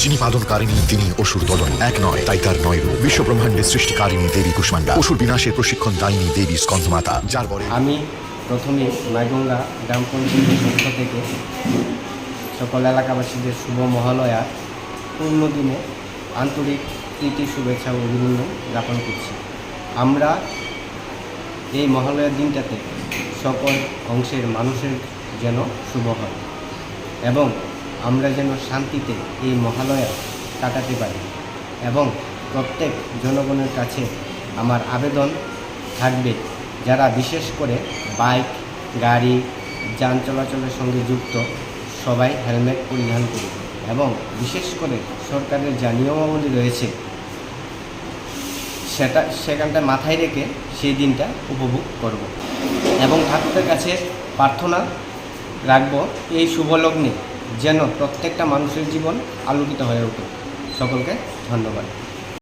যিনি পালনকারিণী, তিনি অসুর দলন। এক নয়, তাই তার নয় রূপ। বিশ্ব ব্রহ্মাণ্ডের সৃষ্টিকারিণী দেবী কুষ্মান্ডা অসুর বিনাশের প্রশিক্ষণ দায়িনী দেবী স্কন্ধমাতা, যার বরে আমি প্রথমে মাইগঙ্গা গ্রাম পঞ্চায়েতের পক্ষ থেকে সকল এলাকাবাসীদের শুভ মহালয়া, পূর্ণ দিনে আন্তরিক প্রীতি, শুভেচ্ছা ও অভিনন্দন জ্ঞাপন করছি। আমরা এই মহালয়ার দিনটাতে সকল অংশের মানুষের যেন শুভ হয় এবং আমরা যেন শান্তিতে এই মহালয়া কাটাতে পারি। এবং প্রত্যেক জনগণের কাছে আমার আবেদন থাকবে যারা বিশেষ করে বাইক, গাড়ি, যান চলাচলের সঙ্গে যুক্ত, সবাই হেলমেট পরিধান করুন এবং বিশেষ করে সরকারের যা নিয়মাবলী রয়েছে, সেটা সেখানটা মাথায় রেখে সেই দিনটা উপভোগ করব। এবং ঠাকুরের কাছে প্রার্থনা রাখব এই শুভ লগ্নে। যেন প্রত্যেকটা মানুষের জীবন আলোকিত হয়ে ওঠে। সকলকে ধন্যবাদ।